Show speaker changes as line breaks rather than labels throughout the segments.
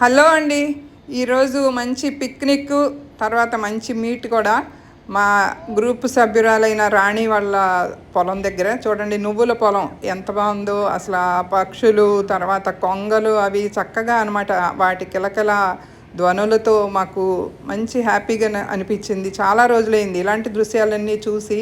Hello అండి. ఈరోజు మంచి పిక్నిక్ తర్వాత మంచి మీట్ కూడా. మా గ్రూప్ సభ్యురాలైన రాణి వాళ్ళ పొలం దగ్గర. చూడండి నువ్వుల పొలం ఎంత బాగుందో. అసలు ఆ పక్షులు తర్వాత కొంగలు అవి చక్కగా అనమాట వాటి కిలకిల ధ్వనులతో మాకు మంచి హ్యాపీగా అనిపించింది. చాలా రోజులైంది. ఇలాంటి దృశ్యాలన్నీ చూసి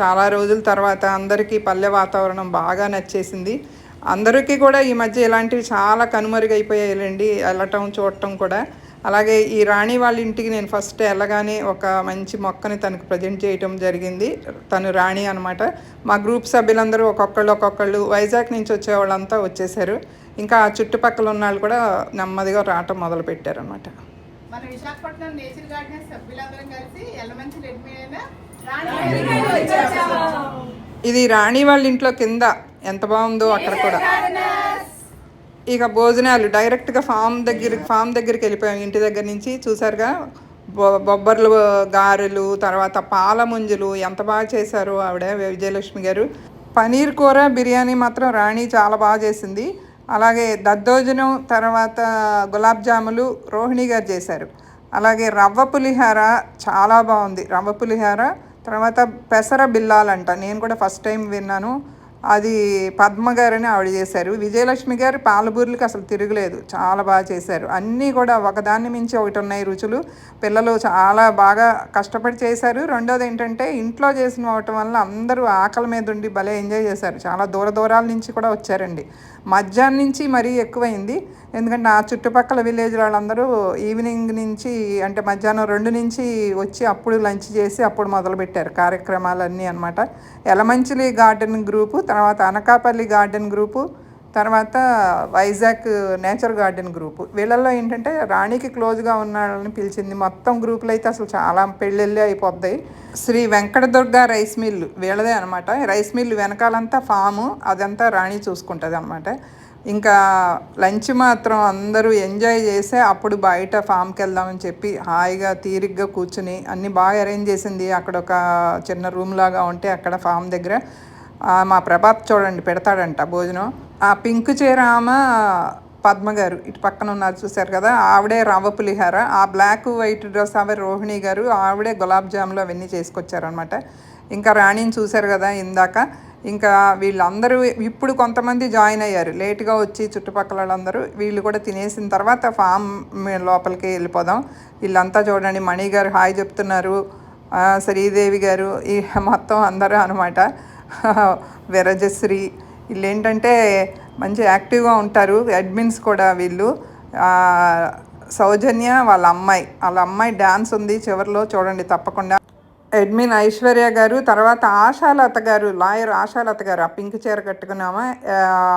చాలా రోజుల తర్వాత అందరికీ పల్లె వాతావరణం బాగా నచ్చేసింది. అందరికీ కూడా ఈ మధ్య ఇలాంటివి చాలా కనుమరుగైపోయాయండి వెళ్ళటం చూడటం కూడా. అలాగే ఈ రాణి వాళ్ళ ఇంటికి నేను ఫస్ట్ వెళ్ళగానే ఒక మంచి మొక్కని తనకు ప్రజెంట్ చేయటం జరిగింది. తను రాణి అనమాట మా గ్రూప్ సభ్యులందరూ ఒక్కొక్కళ్ళు ఒక్కొక్కళ్ళు వైజాగ్ నుంచి వచ్చే వాళ్ళంతా వచ్చేసారు. ఇంకా ఆ చుట్టుపక్కల ఉన్న వాళ్ళు కూడా నెమ్మదిగా రావటం మొదలు పెట్టారనమాట
మన విశాఖపట్నం నేచర్ గార్డెన్ సభ్యులందరం కలిసి ఎల్లమంచి రెడ్ మీద
ఇది రాణి వాళ్ళ ఇంట్లో కింద ఎంత బాగుందో అక్కడ కూడా. ఇక భోజనాలు డైరెక్ట్గా ఫామ్ దగ్గర ఫామ్ దగ్గరికి వెళ్ళిపోయాం. ఇంటి దగ్గర నుంచి చూసారుగా బొ బొబ్బర్లు గారెలు తర్వాత పాల ముంజులు ఎంత బాగా చేశారు ఆవిడ విజయలక్ష్మి గారు. పనీర్ కూర బిర్యానీ మాత్రం రాణి చాలా బాగా చేసింది. అలాగే దద్దోజనం తర్వాత గులాబ్ జాములు రోహిణి గారు చేశారు. అలాగే రవ్వ పులిహార చాలా బాగుంది. రవ్వ పులిహార తర్వాత పెసర బిల్లాలంట. నేను కూడా ఫస్ట్ టైం విన్నాను. అది పద్మ గారని ఆవిడ చేశారు. విజయలక్ష్మి గారు పాలబూర్లకు అసలు తిరగలేదు. చాలా బాగా చేశారు. అన్నీ కూడా ఒకదాన్ని మించి ఒకటి ఉన్నాయి రుచులు. పిల్లలు చాలా బాగా కష్టపడి చేశారు. రెండోది ఏంటంటే ఇంట్లో చేసిన అవటం వల్ల అందరూ ఆకలి మీద ఉండి భలే ఎంజాయ్ చేశారు. చాలా దూర దూరాల నుంచి కూడా వచ్చారండి. మధ్యాహ్నం నుంచి మరీ ఎక్కువైంది. ఎందుకంటే ఆ చుట్టుపక్కల విలేజ్ వాళ్ళందరూ ఈవినింగ్ నుంచి అంటే మధ్యాహ్నం రెండు నుంచి వచ్చి అప్పుడు లంచ్ చేసి అప్పుడు మొదలుపెట్టారు కార్యక్రమాలన్నీ అనమాట ఎలమంచిలి గార్డెన్ గ్రూపు తర్వాత అనకాపల్లి గార్డెన్ గ్రూపు తర్వాత వైజాగ్ నేచర్ గార్డెన్ గ్రూపు వీళ్ళల్లో ఏంటంటే రాణికి క్లోజ్గా ఉన్న వాళ్ళని పిలిచింది. మొత్తం గ్రూపులు అయితే అసలు చాలా పెళ్ళిళ్ళే అయిపోతాయి శ్రీ వెంకటదుర్గ రైస్ మిల్లు వీళ్ళదే అనమాట రైస్ మిల్లు వెనకాలంతా ఫాము అదంతా రాణి చూసుకుంటుంది అనమాట ఇంకా లంచ్ మాత్రం అందరూ ఎంజాయ్ చేసే అప్పుడు బయట ఫామ్కి వెళ్దామని చెప్పి హాయిగా తీరిగ్గా కూర్చుని అన్నీ బాగా అరేంజ్ చేసింది. అక్కడ ఒక చిన్న రూమ్ లాగా ఉంటే అక్కడ ఫామ్ దగ్గర. మా ప్రభాత్ చూడండి పెడతాడంట భోజనం. ఆ పింక్ చీర ఆమె పద్మ గారు ఇటు పక్కన ఉన్నారు చూశారు కదా ఆవిడే రవ్వ పులిహార ఆ బ్లాక్ వైట్ డ్రెస్ ఆవిడ రోహిణి గారు ఆవిడే గులాబ్ జాములు అవన్నీ చేసుకొచ్చారనమాట ఇంకా రాణిని చూశారు కదా ఇందాక ఇంకా వీళ్ళందరూ ఇప్పుడు కొంతమంది జాయిన్ అయ్యారు. లేట్గా వచ్చి చుట్టుపక్కల వాళ్ళందరూ వీళ్ళు కూడా తినేసిన తర్వాత ఫామ్ లోపలికి వెళ్ళిపోదాం. వీళ్ళంతా చూడండి మణి గారు హాయ్ చెప్తున్నారు. శ్రీదేవి గారు ఈ మొత్తం అందరూ అనమాట విరజశ్రీ వీళ్ళు ఏంటంటే మంచి యాక్టివ్గా ఉంటారు. అడ్మిన్స్ కూడా వీళ్ళు. సౌజన్య వాళ్ళ అమ్మాయి. వాళ్ళ అమ్మాయి డ్యాన్స్ ఉంది చివరిలో చూడండి తప్పకుండా. అడ్మిన్ ఐశ్వర్య గారు తర్వాత ఆశాలత గారు లాయర్ ఆశాలత గారు ఆ పింక్ చీర కట్టుకున్నామా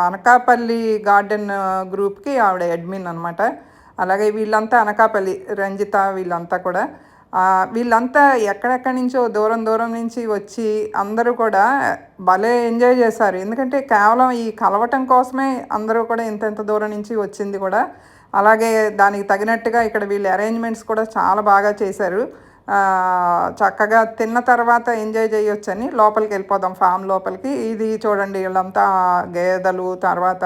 అనకాపల్లి గార్డెన్ గ్రూప్కి ఆవిడ అడ్మిన్ అనమాట అలాగే వీళ్ళంతా అనకాపల్లి రంజిత వీళ్ళంతా కూడా. వీళ్ళంతా ఎక్కడెక్కడి నుంచో దూరం దూరం నుంచి వచ్చి అందరూ కూడా భలే ఎంజాయ్ చేశారు. ఎందుకంటే కేవలం ఈ కలవటం కోసమే అందరూ కూడా ఇంత ఇంత దూరం నుంచి వచ్చింది కూడా. అలాగే దానికి తగినట్టుగా ఇక్కడ వీళ్ళు అరేంజ్మెంట్స్ కూడా చాలా బాగా చేశారు. చక్కగా తిన్న తర్వాత ఎంజాయ్ చేయొచ్చని లోపలికి వెళ్ళిపోదాం ఫామ్ లోపలికి. ఇది చూడండి వీళ్ళంతా గేదెలు తర్వాత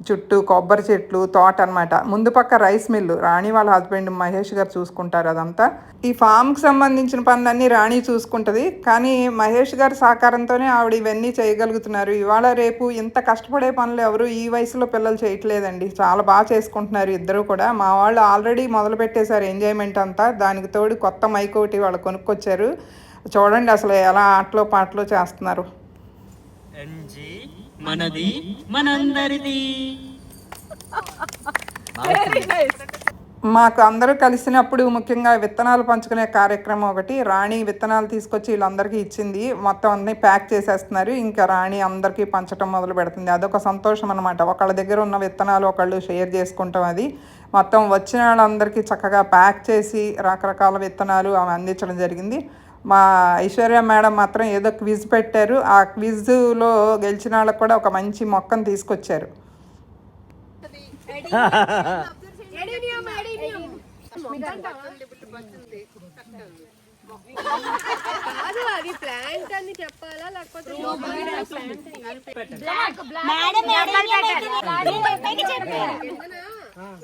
చుట్టూ కొబ్బరి చెట్లు తోట అన్నమాట. ముందు పక్క రైస్ మిల్లు. రాణి వాళ్ళ హస్బెండ్ మహేష్ గారు చూసుకుంటారు అదంతా. ఈ ఫామ్కి సంబంధించిన పనులన్నీ రాణి చూసుకుంటుంది. కానీ మహేష్ గారి సహకారంతోనే ఆవిడ ఇవన్నీ చేయగలుగుతున్నారు. ఇవాళ రేపు ఇంత కష్టపడే పనులు ఎవరు ఈ వయసులో పిల్లలు చేయట్లేదండి. చాలా బాగా చేసుకుంటున్నారు ఇద్దరు కూడా. మా వాళ్ళు ఆల్రెడీ మొదలు పెట్టేశారు ఎంజాయ్మెంట్ అంతా. దానికి తోడు కొత్త మైక్ ఒకటి వాళ్ళు కొనుక్కొచ్చారు. చూడండి అసలు ఎలా ఆటలో పాటలో చేస్తున్నారు.
మనది మనందరిది.
మాకు అందరూ కలిసినప్పుడు ముఖ్యంగా విత్తనాలు పంచుకునే కార్యక్రమం ఒకటి. రాణి విత్తనాలు తీసుకొచ్చి వీళ్ళందరికీ ఇచ్చింది. మొత్తం అన్నీ ప్యాక్ చేసేస్తున్నారు. ఇంకా రాణి అందరికీ పంచడం మొదలు పెడుతుంది. అదొక సంతోషం అనమాట ఒకళ్ళ దగ్గర ఉన్న విత్తనాలు ఒకళ్ళు షేర్ చేసుకుంటాం అది. మొత్తం వచ్చిన వాళ్ళందరికీ చక్కగా ప్యాక్ చేసి రకరకాల విత్తనాలు అవి అందించడం జరిగింది. మా ఐశ్వర్య మేడం మాత్రం ఏదో క్విజ్ పెట్టారు. ఆ క్విజ్లో గెలిచిన వాళ్ళకి కూడా ఒక మంచి మొక్కను తీసుకొచ్చారు.
కాదు అది ప్లాంట్ అని చెప్పాలా లేకపోతే
మేడం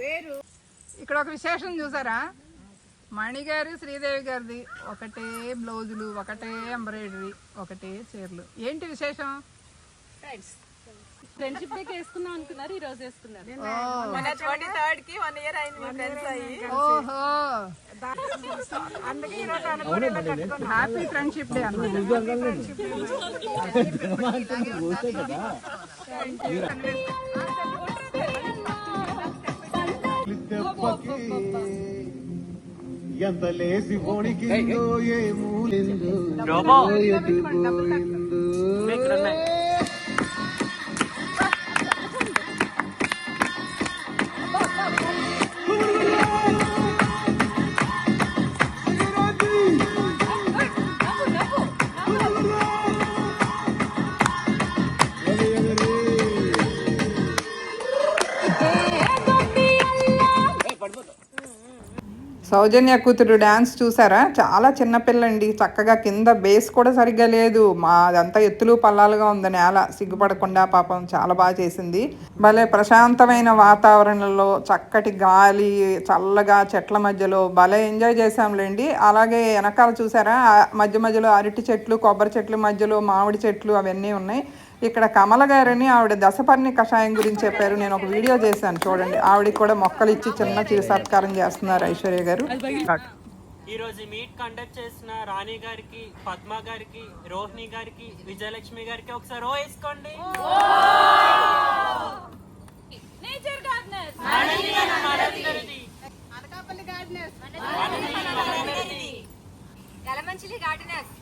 వేరు
ఇక్కడ ఒక విశేషం చూసారా? మణి గారు శ్రీదేవి గారిది ఒకటే బ్లౌజులు ఒకటే ఎంబ్రాయిడరీ ఒకటే చీరలు. ఏంటి విశేషం?
ఫ్రెండ్షిప్ వేసుకుందాం అనుకున్నారు ఈ రోజు వేసుకున్నారు.
ఓహో. హ్యాపీ ఫ్రెండ్షిప్ డే
ఎంత లేసి వణికిందో ఏ మూలిందో
సౌజన్య కూతురు డ్యాన్స్ చూసారా? చాలా చిన్నపిల్లండి చక్కగా కింద బేస్ కూడా సరిగ్గా లేదు. మా అదంతా ఎత్తులు పల్లాలుగా ఉంది నేల. సిగ్గుపడకుండా పాపం చాలా బాగా చేసింది. భలే ప్రశాంతమైన వాతావరణంలో చక్కటి గాలి చల్లగా చెట్ల మధ్యలో భలే ఎంజాయ్ చేశాంలేండి. అలాగే వెనకాల చూసారా? మధ్య మధ్యలో అరటి చెట్లు కొబ్బరి చెట్లు మధ్యలో మామిడి చెట్లు అవన్నీ ఉన్నాయి. ఇక్కడ కమల గారని ఆవిడ దశపర్ణి కషాయం గురించి చెప్పారు. నేను ఒక వీడియో చేశాను చూడండి. ఆవిడకి కూడా మొక్కలు ఇచ్చి చిన్న చిరు సత్కారం చేస్తున్నారు ఐశ్వర్య గారు.
ఈ రోజు మీట్ కండక్ట్ చేసిన రాణి గారికి పద్మ గారికి రోహిణి గారికి విజయలక్ష్మి గారికి ఒకసారి ఓ వేసుకోండి.
గార్డెనర్స్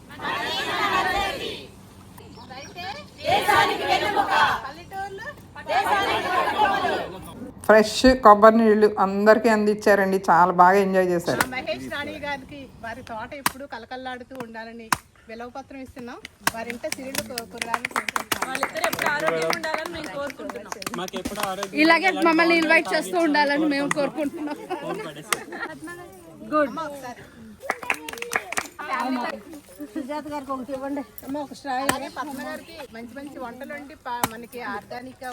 ఫ్రెష్ కొబ్బరి నీళ్ళు అందరికీ అందించారండి. చాలా బాగా ఎంజాయ్ చేశారు.
మహేష్ రాణి గారికి వారి తోట ఎప్పుడు కలకల్లాడుతూ ఉండాలని విలవ పత్రం ఇస్తున్నాం వారి ఇంట సిరిలు కురడానికి
మాకు ఎప్పుడు ఆరోగ్యం
ఇలాగే మమ్మల్ని ఇన్వైట్ చేస్తూ ఉండాలని మేము కోరుకుంటున్నాం.
అలాగే పద్మ గారికి మంచి మంచి వంటలు ప- మనకి ఆర్గానిక్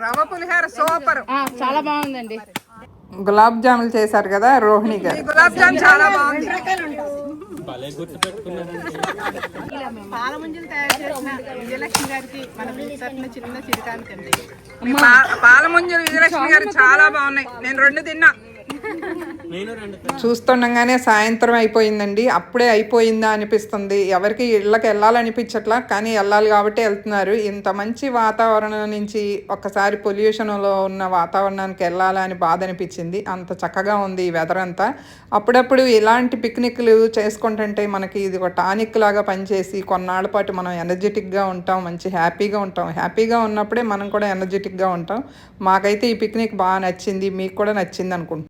రవ పులిహార సూపర్.
ఆ, చాలా బాగుందండి.
గులాబ్ జాములు చేశారు కదా రోహిణి గారు. గులాబ్ జామ్ చాలా బాగుంది.
భలే గుర్తు
తయారు చేసిన విజయలక్ష్మి గారికి మన చిన్న చిరుకానికి అండి
పాలముంజలు విజయలక్ష్మి గారు చాలా బాగున్నాయి. నేను రెండు తిన్నా. చూస్తుండగానే సాయంత్రం అయిపోయిందండి. అప్పుడే అయిపోయిందా అనిపిస్తుంది. ఎవరికి ఇళ్ళకి వెళ్ళాలనిపించట్లా కానీ వెళ్ళాలి కాబట్టి వెళ్తున్నారు. ఇంత మంచి వాతావరణం నుంచి ఒక్కసారి పొల్యూషన్లో ఉన్న వాతావరణానికి వెళ్ళాలని బాధ అనిపించింది. అంత చక్కగా ఉంది ఈ వెదర్ అంతా. అప్పుడప్పుడు ఇలాంటి పిక్నిక్లు చేసుకుంటుంటే మనకి ఇది ఒక టానిక్ లాగా పనిచేసి కొన్నాళ్ళ పాటు మనం ఎనర్జెటిక్గా ఉంటాం మంచి హ్యాపీగా ఉంటాం. హ్యాపీగా ఉన్నప్పుడే మనం కూడా ఎనర్జెటిక్గా ఉంటాం. మాకైతే ఈ పిక్నిక్ బాగా నచ్చింది. మీకు కూడా నచ్చింది అనుకుంటున్నాను